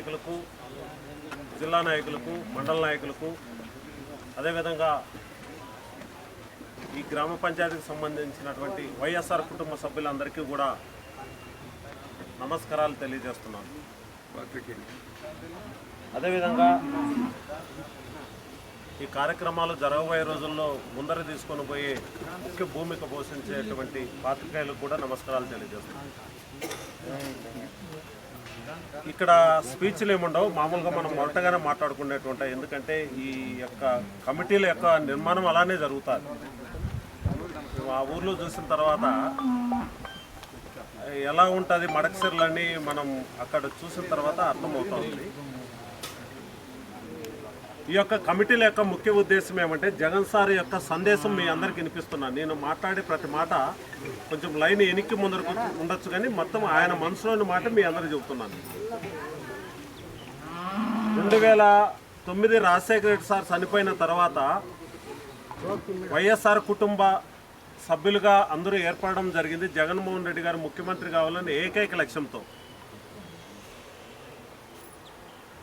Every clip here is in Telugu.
నాయకులకు జిల్లా నాయకులకు మండల నాయకులకు అదేవిధంగా ఈ గ్రామ పంచాయతీకి సంబంధించినటువంటి వైఎస్ఆర్ కుటుంబ సభ్యులందరికీ కూడా నమస్కారాలు తెలియజేస్తున్నాను. అదేవిధంగా ఈ కార్యక్రమాలు జరగబోయే రోజుల్లో ముందర తీసుకొని పోయి ముఖ్య భూమిక పోషించేటువంటి పాత్రికేయులకు కూడా నమస్కారాలు తెలియజేస్తున్నాను. ఇక్కడ స్పీచ్లు ఏముండవు. మామూలుగా మనం మొదటగానే మాట్లాడుకునేటువంటి ఎందుకంటే ఈ యొక్క కమిటీల యొక్క నిర్మాణం అలానే జరుగుతుంది. ఆ ఊర్లో చూసిన తర్వాత ఎలా ఉంటుంది మడకసిర్లని మనం అక్కడ చూసిన తర్వాత అర్థమవుతుంది. ఈ యొక్క కమిటీల యొక్క ముఖ్య ఉద్దేశం ఏమంటే జగన్ సార్ యొక్క సందేశం మీ అందరికి వినిపిస్తున్నాను. నేను మాట్లాడే ప్రతి మాట కొంచెం లైన్ ఎనికి ముందరకు ఉండొచ్చు కానీ మొత్తం ఆయన మనసులోని మాట మీ అందరికి చెబుతున్నాను. రెండు వేల తొమ్మిది రాజశేఖర రెడ్డి సార్ చనిపోయిన తర్వాత వైఎస్ఆర్ కుటుంబ సభ్యులుగా అందరూ ఏర్పడడం జరిగింది. జగన్మోహన్ రెడ్డి గారు ముఖ్యమంత్రి కావాలని ఏకైక లక్ష్యంతో.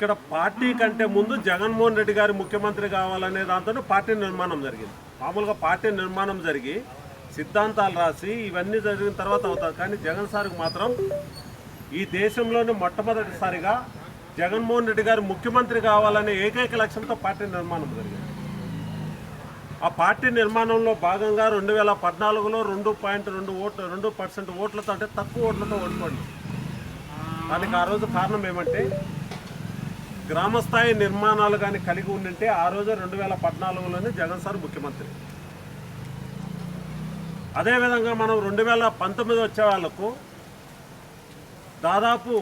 ఇక్కడ పార్టీ కంటే ముందు జగన్మోహన్ రెడ్డి గారు ముఖ్యమంత్రి కావాలనే దాంతో పార్టీ నిర్మాణం జరిగింది. మామూలుగా పార్టీ నిర్మాణం జరిగి సిద్ధాంతాలు రాసి ఇవన్నీ జరిగిన తర్వాత అవుతుంది కానీ జగన్ సార్కి మాత్రం ఈ దేశంలోనే మొట్టమొదటిసారిగా జగన్మోహన్ రెడ్డి గారు ముఖ్యమంత్రి కావాలనే ఏకైక లక్ష్యంతో పార్టీ నిర్మాణం జరిగింది. ఆ పార్టీ నిర్మాణంలో భాగంగా రెండు వేల పద్నాలుగులో రెండు పాయింట్ రెండు ఓట్లు రెండు పర్సెంట్ ఓట్లతో అంటే తక్కువ ఓట్లతో ఓడిపోండి దానికి ఆ రోజు కారణం ఏమంటే గ్రామస్థాయి నిర్మాణాలు కానీ కలిగి ఉండింటే ఆ రోజు రెండు వేల పద్నాలుగులోనే జగన్ సార్ ముఖ్యమంత్రి. అదేవిధంగా మనం రెండు వేల పంతొమ్మిది వచ్చే వాళ్ళకు దాదాపు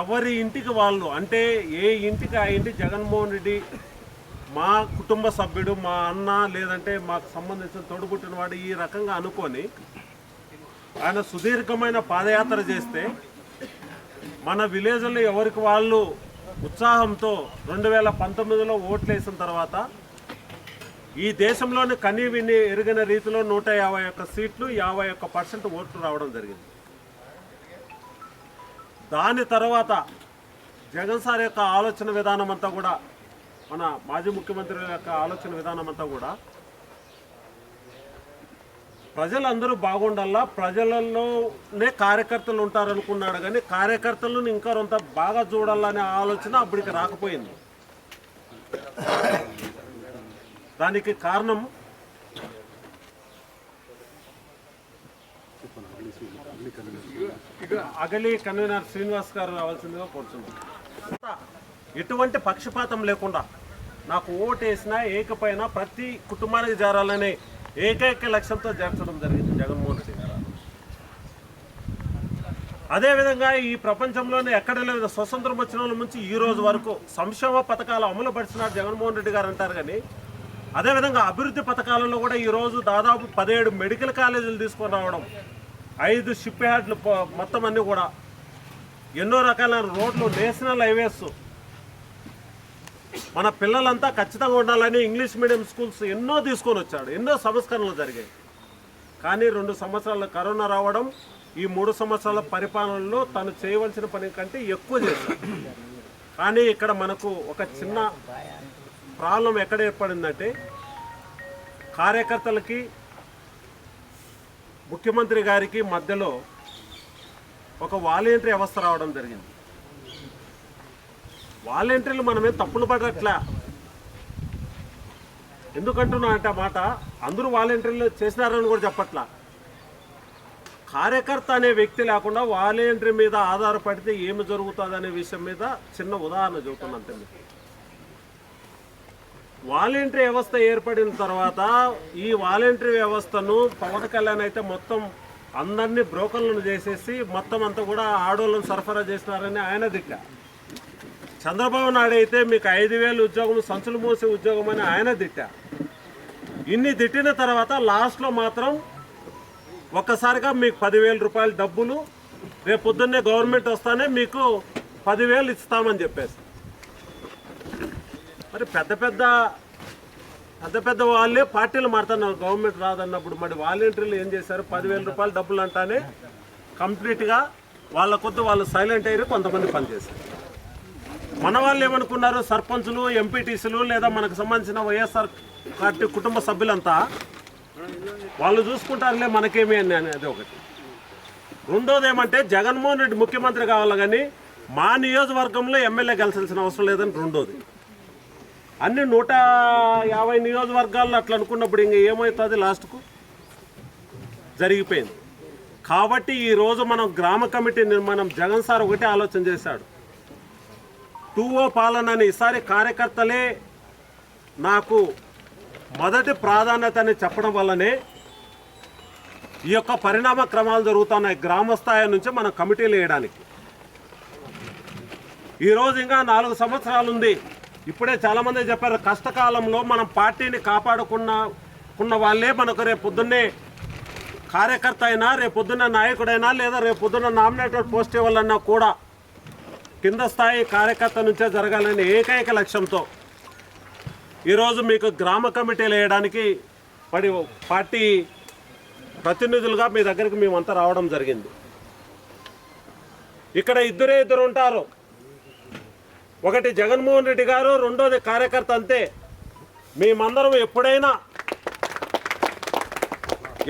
ఎవరి ఇంటికి వాళ్ళు అంటే ఏ ఇంటికి ఆ ఇంటి జగన్మోహన్ రెడ్డి మా కుటుంబ సభ్యుడు మా అన్న లేదంటే మాకు సంబంధించిన తోడుపుట్టిన వాడు ఈ రకంగా అనుకొని ఆయన సుదీర్ఘమైన పాదయాత్ర చేస్తే మన విలేజ్లో ఎవరికి వాళ్ళు ఉత్సాహంతో రెండు వేల పంతొమ్మిదిలో ఓట్లు వేసిన తర్వాత ఈ దేశంలోని కనీ విని ఎరిగిన రీతిలో నూట యాభై ఒక్క సీట్లు యాభై ఒక్క పర్సెంట్ ఓట్లు రావడం జరిగింది. దాని తర్వాత జగన్ సార్ యొక్క ఆలోచన విధానం అంతా కూడా మన మాజీ ముఖ్యమంత్రి యొక్క ఆలోచన విధానం అంతా కూడా ప్రజలందరూ బాగుండాలా? ప్రజలలోనే కార్యకర్తలు ఉంటారు అనుకున్నాడు కానీ కార్యకర్తలను ఇంకా కొంత బాగా చూడాలనే ఆలోచన అప్పటికి రాకపోయింది. దానికి కారణం అగలి కన్వీనర్ శ్రీనివాస్ గారు రావాల్సిందిగా కోరుతున్నాం ఎటువంటి పక్షపాతం లేకుండా నాకు ఓటు వేసినా ఏకపోయినా ప్రతి కుటుంబానికి చేరాలనే ఏకైక లక్ష్యంతో చేర్చడం జరిగింది జగన్మోహన్ రెడ్డి గారు. అదేవిధంగా ఈ ప్రపంచంలోనే ఎక్కడ లేదు స్వతంత్రం వచ్చిన వాళ్ళ నుంచి ఈ రోజు వరకు సంక్షేమ పథకాలు అమలు పరిచినారు జగన్మోహన్ రెడ్డి గారు అంటారు కానీ అదేవిధంగా అభివృద్ధి పథకాలలో కూడా ఈరోజు దాదాపు పదిహేడు మెడికల్ కాలేజీలు తీసుకొని రావడం ఐదు షిప్ యార్డ్లు మొత్తం అన్నీ కూడా ఎన్నో రకాల రోడ్లు నేషనల్ హైవేస్ మన పిల్లలంతా ఖచ్చితంగా ఉండాలని ఇంగ్లీష్ మీడియం స్కూల్స్ ఎన్నో తీసుకొని వచ్చాడు. ఎన్నో సంస్కరణలు జరిగాయి. కానీ రెండు సంవత్సరాల కరోనా రావడం ఈ మూడు సంవత్సరాల పరిపాలనలో తను చేయవలసిన పని కంటే ఎక్కువ చేశాడు. కానీ ఇక్కడ మనకు ఒక చిన్న ప్రాబ్లం ఎక్కడ ఏర్పడిందంటే కార్యకర్తలకి ముఖ్యమంత్రి గారికి మధ్యలో ఒక వాలంటరీ వ్యవస్థ రావడం జరిగింది. వాలంటీర్లు మనమే తప్పులు పడట్లా? ఎందుకంటున్నా అంటే మాట? అందరూ వాలంటీర్లు చేసినారని కూడా చెప్పట్లా. కార్యకర్త అనే వ్యక్తి లేకుండా వాలంటీర్ మీద ఆధారపడితే ఏమి జరుగుతుంది అనే విషయం మీద చిన్న ఉదాహరణ చెబుతున్నా అంతే మీకు. వాలంటరీ వ్యవస్థ ఏర్పడిన తర్వాత ఈ వాలంటరీ వ్యవస్థను పవన్ కళ్యాణ్ అయితే మొత్తం అందరినీ బ్రోకర్లను చేసేసి మొత్తం అంతా కూడా ఆడోళ్ళను సరఫరా చేసినారని ఆయన దిట్ట చంద్రబాబు నాయుడు అయితే మీకు ఐదు వేలు ఉద్యోగం సంచులు మోసే ఉద్యోగం అని ఆయన తిట్టా. ఇన్ని తిట్టిన తర్వాత లాస్ట్లో మాత్రం ఒక్కసారిగా మీకు పదివేల రూపాయల డబ్బులు రేపు పొద్దున్నే గవర్నమెంట్ వస్తానే మీకు పదివేలు ఇస్తామని చెప్పేసి. మరి పెద్ద పెద్ద పెద్ద పెద్ద వాళ్ళే పార్టీలు మారుతున్నారు. గవర్నమెంట్ రాదన్నప్పుడు మరి వాలంటీర్లు ఏం చేశారు? పదివేల రూపాయలు డబ్బులు అంటానే కంప్లీట్గా వాళ్ళ కొద్ది వాళ్ళు సైలెంట్ అయ్యి కొంతమంది పనిచేశారు. మన వాళ్ళు ఏమనుకున్నారు? సర్పంచులు ఎంపీటీసీలు లేదా మనకు సంబంధించిన వైఎస్ఆర్ పార్టీ కుటుంబ సభ్యులంతా వాళ్ళు చూసుకుంటారులే మనకేమి అని అనేది ఒకటి. రెండోది ఏమంటే జగన్మోహన్ రెడ్డి ముఖ్యమంత్రి కావాలి కానీ మా నియోజకవర్గంలో ఎమ్మెల్యే గెలిచాల్సిన అవసరం లేదని రెండోది. అన్ని నూట యాభై నియోజకవర్గాల్లో అట్లా అనుకున్నప్పుడు ఇంక ఏమవుతుంది లాస్ట్కు? జరిగిపోయింది. కాబట్టి ఈరోజు మనం గ్రామ కమిటీ నిర్మాణం జగన్ సార్ ఒకటే ఆలోచన చేశాడు. టూ ఓ పాలన అని ఈసారి కార్యకర్తలే నాకు మొదటి ప్రాధాన్యత అని చెప్పడం వల్లనే ఈ యొక్క పరిణామ క్రమాలు జరుగుతున్నాయి గ్రామస్థాయి నుంచి మనం కమిటీలు వేయడానికి. ఈరోజు ఇంకా నాలుగు సంవత్సరాలు ఉంది. ఇప్పుడే చాలామంది చెప్పారు కష్టకాలంలో మనం పార్టీని కాపాడుకున్న కున్న వాళ్ళే మనకు రేపు పొద్దున్నే కార్యకర్త అయినా రేపు పొద్దున్న నాయకుడైనా లేదా రేపు పొద్దున్న నామినేటెడ్ పోస్ట్ ఇవ్వాలన్నా కూడా కింద స్థాయి కార్యకర్త నుంచే జరగాలనే ఏకైక లక్ష్యంతో ఈరోజు మీకు గ్రామ కమిటీలు వేయడానికి పడి పార్టీ ప్రతినిధులుగా మీ దగ్గరికి మేమంతా రావడం జరిగింది. ఇక్కడ ఇద్దరే ఇద్దరు ఉంటారు. ఒకటి జగన్మోహన్ రెడ్డి గారు రెండోది కార్యకర్త అంతే. మేమందరం ఎప్పుడైనా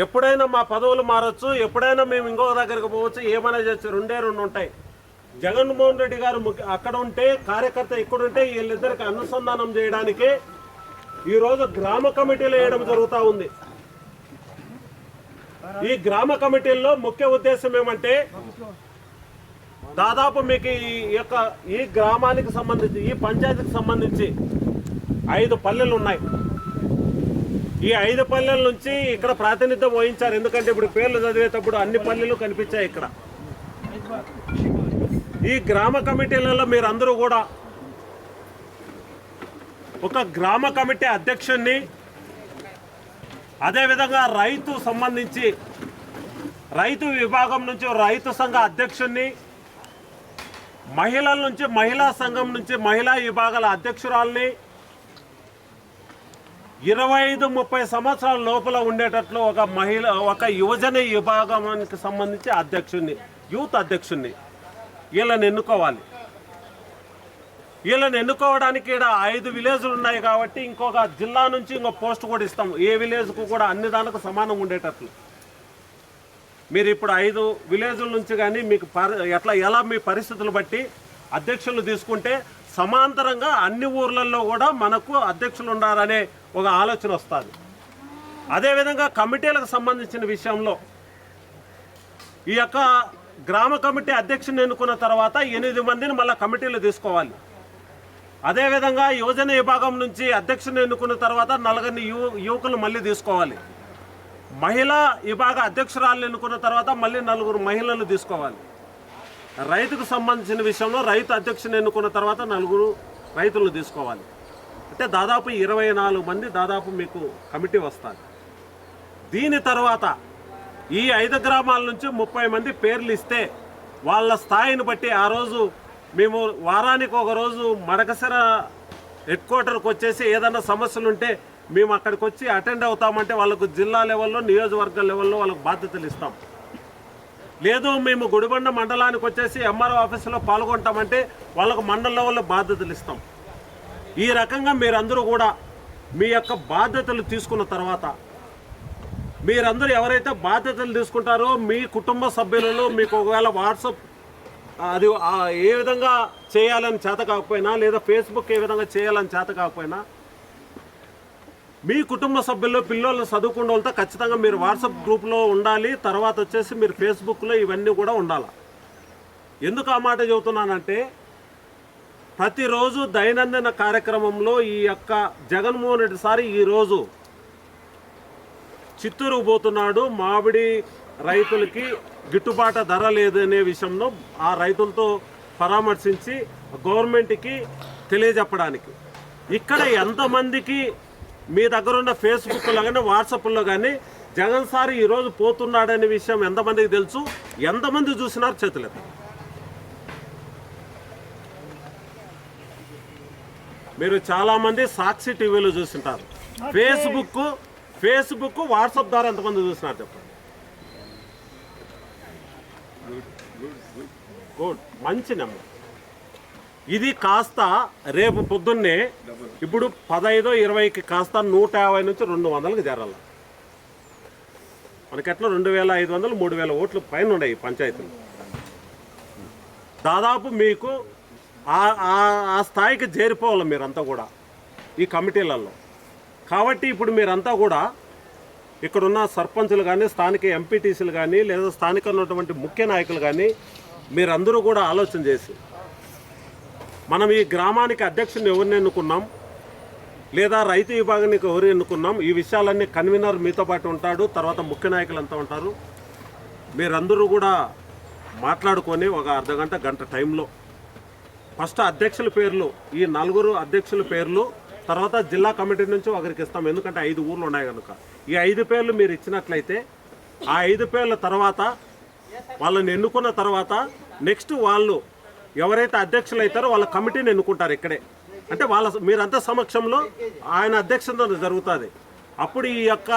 ఎప్పుడైనా మా పదవులు మారచ్చు ఎప్పుడైనా మేము ఇంకొక దగ్గరికి పోవచ్చు ఏమైనా చేయొచ్చు రెండే రెండు ఉంటాయి. జగన్మోహన్ రెడ్డి గారు ముఖ్య- అక్కడ ఉంటే కార్యకర్త ఇక్కడ ఉంటే వీళ్ళిద్దరికి అనుసంధానం చేయడానికి ఈరోజు గ్రామ కమిటీలు వేయడం జరుగుతూ ఉంది. ఈ గ్రామ కమిటీల్లో ముఖ్య ఉద్దేశం ఏమంటే దాదాపు మీకు ఈ యొక్క ఈ గ్రామానికి సంబంధించి ఈ పంచాయతీకి సంబంధించి ఐదు పల్లెలు ఉన్నాయి. ఈ ఐదు పల్లెల నుంచి ఇక్కడ ప్రాతినిధ్యం వహించారు. ఎందుకంటే ఇప్పుడు పేర్లు చదివేటప్పుడు అన్ని పల్లెలు కనిపించాయి ఇక్కడ. ఈ గ్రామ కమిటీలలో మీరందరూ కూడా ఒక గ్రామ కమిటీ అధ్యక్షుణ్ణి అదేవిధంగా రైతు సంబంధించి రైతు విభాగం నుంచి రైతు సంఘ అధ్యక్షుణ్ణి మహిళల నుంచి మహిళా సంఘం నుంచి మహిళా విభాగాల అధ్యక్షురాల్ని ఇరవై ఐదు ముప్పై సంవత్సరాల లోపల ఉండేటట్లు ఒక మహిళ ఒక యువజన విభాగానికి సంబంధించి అధ్యక్షుణ్ణి యూత్ అధ్యక్షుణ్ణి. వీళ్ళని ఎన్నుకోవాలి. వీళ్ళని ఎన్నుకోవడానికి ఇక్కడ ఐదు విలేజ్లు ఉన్నాయి కాబట్టి ఇంకొక జిల్లా నుంచి ఇంకో పోస్ట్ కూడా ఇస్తాం ఏ విలేజ్కు కూడా అన్ని దానికి సమానం ఉండేటట్లు. మీరు ఇప్పుడు ఐదు విలేజ్ల నుంచి కానీ మీకు పరి ఎట్లా ఎలా మీ పరిస్థితులు బట్టి అధ్యక్షులు తీసుకుంటే సమాంతరంగా అన్ని ఊర్లలో కూడా మనకు అధ్యక్షులు ఉండాలనే ఒక ఆలోచన వస్తుంది. అదేవిధంగా కమిటీలకు సంబంధించిన విషయంలో ఈ యొక్క గ్రామ కమిటీ అధ్యక్షుని ఎన్నుకున్న తర్వాత ఎనిమిది మందిని మళ్ళీ కమిటీలు తీసుకోవాలి. అదేవిధంగా యువజన విభాగం నుంచి అధ్యక్షుని ఎన్నుకున్న తర్వాత నలుగురిని యువ యువకులు మళ్ళీ తీసుకోవాలి. మహిళా విభాగ అధ్యక్షురాలను ఎన్నుకున్న తర్వాత మళ్ళీ నలుగురు మహిళలు తీసుకోవాలి. రైతుకు సంబంధించిన విషయంలో రైతు అధ్యక్షుని ఎన్నుకున్న తర్వాత నలుగురు రైతులను తీసుకోవాలి. అంటే దాదాపు ఇరవై నాలుగు మంది దాదాపు మీకు కమిటీ వస్తారు దీని తర్వాత ఈ ఐదు గ్రామాల నుంచి ముప్పై మంది పేర్లు ఇస్తే వాళ్ళ స్థాయిని బట్టి ఆ రోజు మేము వారానికి ఒకరోజు మడకసర హెడ్ క్వార్టర్కి వచ్చేసి ఏదైనా సమస్యలు ఉంటే మేము అక్కడికి వచ్చి అటెండ్ అవుతామంటే వాళ్ళకు జిల్లా లెవెల్లో నియోజకవర్గ లెవెల్లో వాళ్ళకు బాధ్యతలు ఇస్తాం. లేదు మేము గుడిబండ మండలానికి వచ్చేసి ఎంఆర్ఓ ఆఫీసులో పాల్గొంటామంటే వాళ్ళకు మండల లెవెల్లో బాధ్యతలు ఇస్తాం. ఈ రకంగా మీరందరూ కూడా మీ యొక్క బాధ్యతలు తీసుకున్న తర్వాత మీరందరూ ఎవరైతే బాధ్యతలు తీసుకుంటారో మీ కుటుంబ సభ్యులలో మీకు ఒకవేళ వాట్సాప్ అది ఏ విధంగా చేయాలని చేత కాకపోయినా లేదా ఫేస్బుక్ ఏ విధంగా చేయాలని చేత కాకపోయినా మీ కుటుంబ సభ్యుల్లో పిల్లలు చదువుకున్న వాళ్ళతో ఖచ్చితంగా మీరు వాట్సాప్ గ్రూప్లో ఉండాలి. తర్వాత వచ్చేసి మీరు ఫేస్బుక్లో ఇవన్నీ కూడా ఉండాలి. ఎందుకు ఆ మాట చెబుతున్నానంటే ప్రతిరోజు దైనందిన కార్యక్రమంలో ఈ యొక్క జగన్మోహన్ రెడ్డి సారి ఈరోజు చిత్తూరు పోతున్నాడు. మామిడి రైతులకి గిట్టుబాటు ధర లేదు అనే విషయంలో ఆ రైతులతో పరామర్శించి గవర్నమెంట్కి తెలియజెప్పడానికి. ఇక్కడ ఎంతమందికి మీ దగ్గర ఉన్న ఫేస్బుక్లో కానీ వాట్సాప్లో కానీ జగన్ సార్ ఈరోజు పోతున్నాడనే విషయం ఎంతమందికి తెలుసు? ఎంతమంది చూసినారు చేతులేదు మీరు చాలామంది సాక్షి టీవీలో చూసింటారు. ఫేస్బుక్ ఫేస్బుక్ వాట్సాప్ ద్వారా ఎంతమంది చూస్తున్నారు చెప్పండి? గుడ్ మంచి నెంబర్. ఇది కాస్త రేపు పొద్దున్నే ఇప్పుడు పదహైదో ఇరవైకి కాస్త నూట యాభై నుంచి రెండు వందలకు చేరాలి. మనకెట్లా రెండు వేల ఐదు వందలు మూడు వేల ఓట్లు పైన ఉన్నాయి పంచాయతీలు. దాదాపు మీకు ఆ- ఆ- ఆ స్థాయికి చేరిపోవాలి మీరంతా కూడా ఈ కమిటీలలో. కాబట్టి ఇప్పుడు మీరంతా కూడా ఇక్కడున్న సర్పంచులు కానీ స్థానిక ఎంపీటీసీలు కానీ లేదా స్థానిక ఉన్నటువంటి ముఖ్య నాయకులు కానీ మీరందరూ కూడా ఆలోచన చేసి మనం ఈ గ్రామానికి అధ్యక్షుని ఎవరిని ఎన్నుకున్నాం? లేదా రైతు విభాగానికి ఎవరు ఎన్నుకున్నాం? ఈ విషయాలన్నీ కన్వీనర్ మీతో పాటు ఉంటాడు తర్వాత ముఖ్య నాయకులు అంతా ఉంటారు. మీరందరూ కూడా మాట్లాడుకొని ఒక అర్ధగంట గంట టైంలో ఫస్ట్ అధ్యక్షుల పేర్లు ఈ నలుగురు అధ్యక్షుల పేర్లు తర్వాత జిల్లా కమిటీ నుంచి ఒకరికి ఇస్తాం. ఎందుకంటే ఐదు ఊర్లు ఉన్నాయి కనుక. ఈ ఐదు పేర్లు మీరు ఇచ్చినట్లయితే ఆ ఐదు పేర్ల తర్వాత వాళ్ళని ఎన్నుకున్న తర్వాత నెక్స్ట్ వాళ్ళు ఎవరైతే అధ్యక్షులు అవుతారో వాళ్ళ కమిటీని ఎన్నుకుంటారు ఇక్కడే. అంటే వాళ్ళ మీరంతా సమక్షంలో ఆయన అధ్యక్షత జరుగుతుంది. అప్పుడు ఈ యొక్క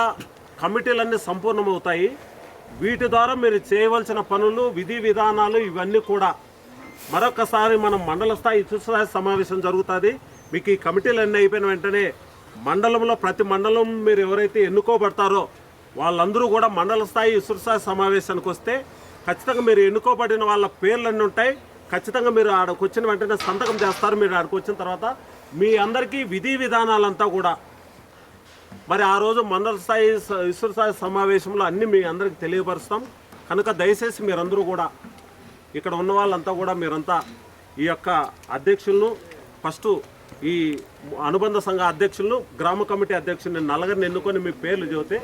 కమిటీలన్నీ సంపూర్ణమవుతాయి. వీటి ద్వారా మీరు చేయవలసిన పనులు విధి విధానాలు ఇవన్నీ కూడా మరొకసారి మనం మండల స్థాయి స్థాయి సమావేశం జరుగుతుంది. మీకు ఈ కమిటీలు అన్నీ అయిపోయిన వెంటనే మండలంలో ప్రతి మండలం మీరు ఎవరైతే ఎన్నుకోబడతారో వాళ్ళందరూ కూడా మండల స్థాయి స్థాయి సమావేశానికి వస్తే ఖచ్చితంగా మీరు ఎన్నుకోబడిన వాళ్ళ పేర్లన్నీ ఉంటాయి. ఖచ్చితంగా మీరు ఆడకు వచ్చిన వెంటనే సంతకం చేస్తారు. మీరు ఆడకు వచ్చిన తర్వాత మీ అందరికీ విధి విధానాలంతా కూడా. మరి ఆ రోజు మండల స్థాయి స- స్థాయి సమావేశంలో అన్నీ మీ అందరికి తెలియపరుస్తాం. కనుక దయచేసి మీరందరూ కూడా ఇక్కడ ఉన్న వాళ్ళంతా కూడా మీరంతా ఈ యొక్క అధ్యక్షులను ఫస్ట్ ఈ అనుబంధ సంఘ అధ్యక్షులను గ్రామ కమిటీ అధ్యక్షుల్ని నలగరిని ఎన్నుకొని మీ పేర్లు చెబితే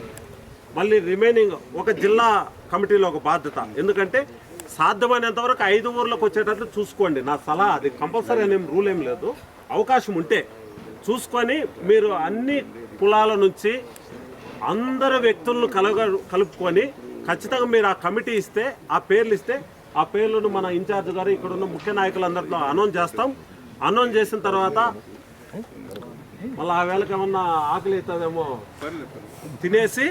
మళ్ళీ రిమైనింగ్ ఒక జిల్లా కమిటీలో ఒక బాధ్యత. ఎందుకంటే సాధ్యమైనంత వరకు ఐదు ఊర్లకు వచ్చేటట్లు చూసుకోండి. నా సలహా అది కంపల్సరీ అనే రూల్ ఏం లేదు. అవకాశం ఉంటే చూసుకొని మీరు అన్ని కులాల నుంచి అందరు వ్యక్తులను కలగ కలుపుకొని ఖచ్చితంగా మీరు ఆ కమిటీ ఇస్తే ఆ పేర్లు ఇస్తే ఆ పేర్లను మన ఇన్ఛార్జ్ గారు ఇక్కడ ఉన్న ముఖ్య నాయకులందరితో అనౌన్స్ చేస్తాం. అనౌన్స్ చేసిన తర్వాత మళ్ళీ ఆ వేళకి ఏమన్నా ఆకలి అవుతుందేమో తినేసి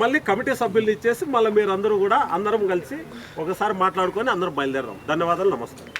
మళ్ళీ కమిటీ సభ్యులు ఇచ్చేసి మళ్ళీ మీరు అందరూ కూడా అందరం కలిసి ఒకసారి మాట్లాడుకొని అందరం బయలుదేరాం ధన్యవాదాలు నమస్కారం.